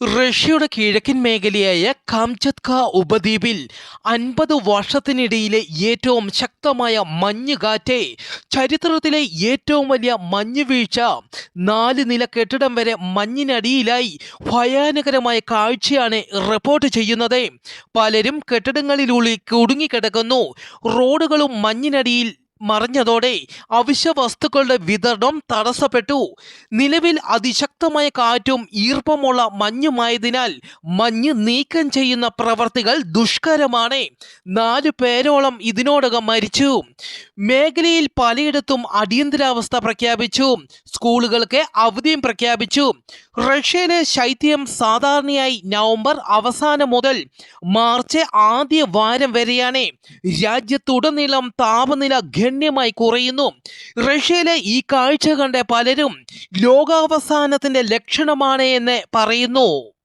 റഷ്യയുടെ കിഴക്കൻ മേഖലയായ കാംചത്ക ഉപദ്വീപിൽ അൻപത് വർഷത്തിനിടയിലെ ഏറ്റവും ശക്തമായ മഞ്ഞുകാറ്റ്. ചരിത്രത്തിലെ ഏറ്റവും വലിയ മഞ്ഞുവീഴ്ച നാല് നില കെട്ടിടം വരെ മഞ്ഞിനടിയിലായി ഭയാനകരമായ കാഴ്ചയാണ് റിപ്പോർട്ട് ചെയ്യുന്നത്. പലരും കെട്ടിടങ്ങളിലുള്ളിൽ കുടുങ്ങിക്കിടക്കുന്നു. റോഡുകളും മഞ്ഞിനടിയിൽ മറഞ്ഞതോടെ അവശ്യ വസ്തുക്കളുടെ വിതരണം തടസ്സപ്പെട്ടു. നിലവിൽ അതിശക്തമായ കാറ്റും ഈർപ്പമുള്ള മഞ്ഞുമായതിനാൽ മഞ്ഞ് നീക്കം ചെയ്യുന്ന പ്രവർത്തികൾ ദുഷ്കരമാണ്. നാലു പേരോളം ഇതിനോടകം മരിച്ചു. മേഖലയിൽ പലയിടത്തും അടിയന്തരാവസ്ഥ പ്രഖ്യാപിച്ചു. സ്കൂളുകൾക്ക് അവധിയും പ്രഖ്യാപിച്ചു. റഷ്യയിലെ ശൈത്യം സാധാരണയായി നവംബർ അവസാനം മുതൽ മാർച്ച് ആദ്യ വാരം വരെയാണ്. രാജ്യത്തുടനീളം താപനില ഗണ്യമായി കുറയുന്നു. റഷ്യയിലെ ഈ കാഴ്ച കണ്ട പലരും ലോകാവസാനത്തിന്റെ ലക്ഷണമാണ് എന്ന് പറയുന്നു.